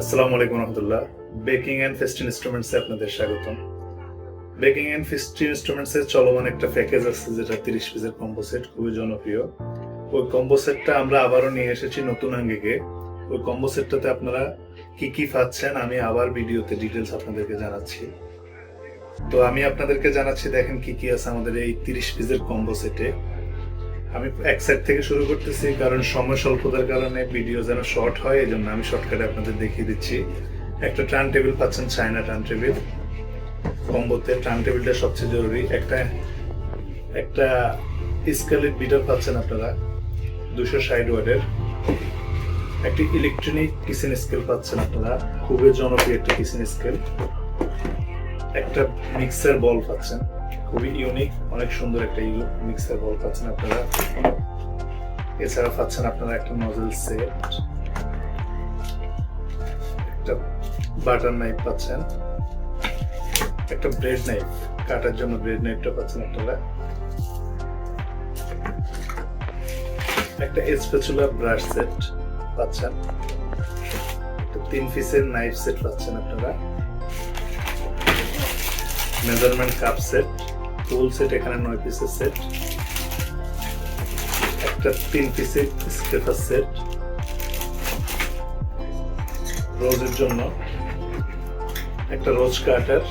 আসসালামু আলাইকুম রহমতুল্লাহ। Baking and ফেস্টিন ইনস্ট্রুমেন্টসে আপনাদের স্বাগতম। বেকিং অ্যান্ড ফেস্টিন ইনস্ট্রুমেন্টসের চলমান একটা প্যাকেজ আছে যেটা তিরিশ পিসের কম্বো সেট খুবই জনপ্রিয়। ওই কম্বো সেটটা আমরা আবারও নিয়ে এসেছি নতুন আঙ্গিকে। ওই কম্বো সেটটাতে আপনারা কি কি পাচ্ছেন আমি আবার ভিডিওতে ডিটেলস আপনাদেরকে জানাচ্ছি। তো আমি আপনাদেরকে জানাচ্ছি, দেখেন কি কি আছে আমাদের এই তিরিশ পিসের কম্বো সেটে আমি এক সাইড থেকে শুরু করতেছি, কারণ সময় স্বল্পতার কারণে ভিডিও যেন শর্ট হয় এই জন্য আমি শর্টকাটে আপনাদের দেখিয়ে দিচ্ছি। একটা টার্ন টেবিল পাচ্ছেন চায়না টার্ন টেবিল কম্বোতে টার্ন টেবিলটা সবচেয়ে জরুরি। একটা একটা স্কেলের বিটার পাচ্ছেন আপনারা, দুশো ষাট ওয়ার্ডের একটি ইলেকট্রনিক কিচেন স্কেল পাচ্ছেন আপনারা, খুবই জনপ্রিয় একটা কিচেন স্কেল একটা মিক্সার বল পাচ্ছেন। খুবই ইউনিক অনেক সুন্দর একটা মিক্সার বল পাচ্ছেন আপনারা। এছাড়া পাচ্ছেন আপনারা একটা নজেল সেট একটা বাটার নাইফ পাচ্ছেন, একটা ব্রেড নাইফ কাটার জন্য ব্রেড নাইফটা পাচ্ছেন আপনারা। একটা স্পেচুলা ব্রাশ সেট পাচ্ছেন। তিন পিসের নাইফ সেট পাচ্ছেন আপনারা। Measurement cup set full set এখানে নয় পিসের সেট একটা তিন পিসের স্কেফার সেট রোজের জন্য একটা রোজ কাটার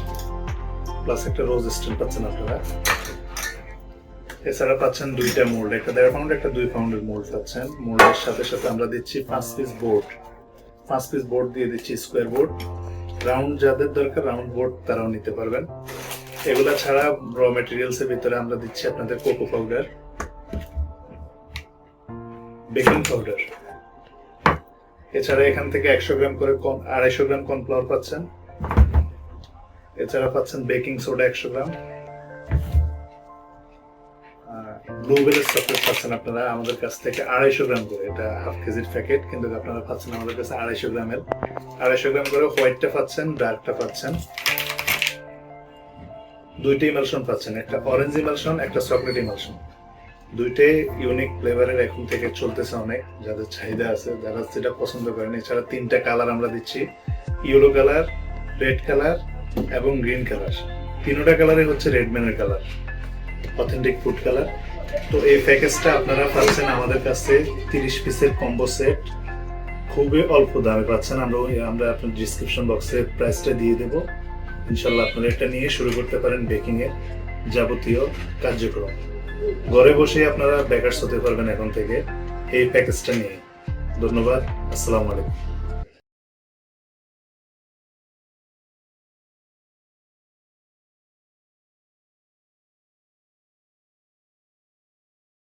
প্লাস একটা রোজ স্ট্যান্ড পাচ্ছেন আপনারা। এছাড়া পাচ্ছেন দুইটা মোল্ড একটা দেড় পাউন্ড একটা দুই পাউন্ডের মোল্ড পাচ্ছেন। মোল্ডের সাথে সাথে আমরা দিচ্ছি পাঁচ পিস বোর্ড পাঁচ পিস বোর্ড দিয়ে দিচ্ছি স্কোয়ার বোর্ড রাউন্ড যাদের দরকার রাউন্ড বোর্ড তারাও নিতে পারবেন। এগুলা ছাড়া র মেটেরিয়ালস এর ভিতরে আমরা দিচ্ছি আপনাদের কোকো পাউডার বেকিং পাউডার এছাড়া এখান থেকে একশো গ্রাম করে কম আড়াইশো গ্রাম কর্নফ্লাওয়ার পাচ্ছেন। এছাড়া পাচ্ছেন বেকিং সোডা একশো গ্রাম। ব্লুবেলের চকলেট পাচ্ছেন আপনারা আমাদের কাছ থেকে আড়াইশো গ্রাম করে। এটা হাফ কেজির প্যাকেট কিন্তু আপনারা পাচ্ছেন আমাদের কাছে আড়াইশো গ্রামের। আড়াইশো গ্রাম করে হোয়াইটটা পাচ্ছেন ডার্কটা পাচ্ছেন। দুইটা ইমালশন পাচ্ছেন, একটা অরেঞ্জ ইমালশন একটা চকলেট ইমালশন দুইটাই ইউনিক ফ্লেভারের এখন থেকে চলতেছে অনেক, যাদের চাহিদা আছে, যারা যেটা পছন্দ করেন। এছাড়া তিনটা কালার আমরা দিচ্ছি ইয়েলো কালার রেড কালার এবং গ্রিন কালার তিনটা কালারে হচ্ছে রেডম্যানের কালার অথেন্টিক ফুড কালার তো এই প্যাকেজটা আপনারা পাচ্ছেন আমাদের কাছে, তিরিশ পিসের কম্বো সেট খুবই অল্প দামে পাচ্ছেন, আমরা আমরা আপনার ডিসক্রিপশন বক্সে প্রাইসটা দিয়ে দেবো। ইনশাল্লাহ আপনারা এটা নিয়ে শুরু করতে পারেন বেকিং এর যাবতীয় কার্যক্রম। ঘরে বসে আপনারা বেকার হতে পারবেন এখন থেকে এই প্যাকেজটা নিয়ে। ধন্যবাদ, আসসালামু আলাইকুম।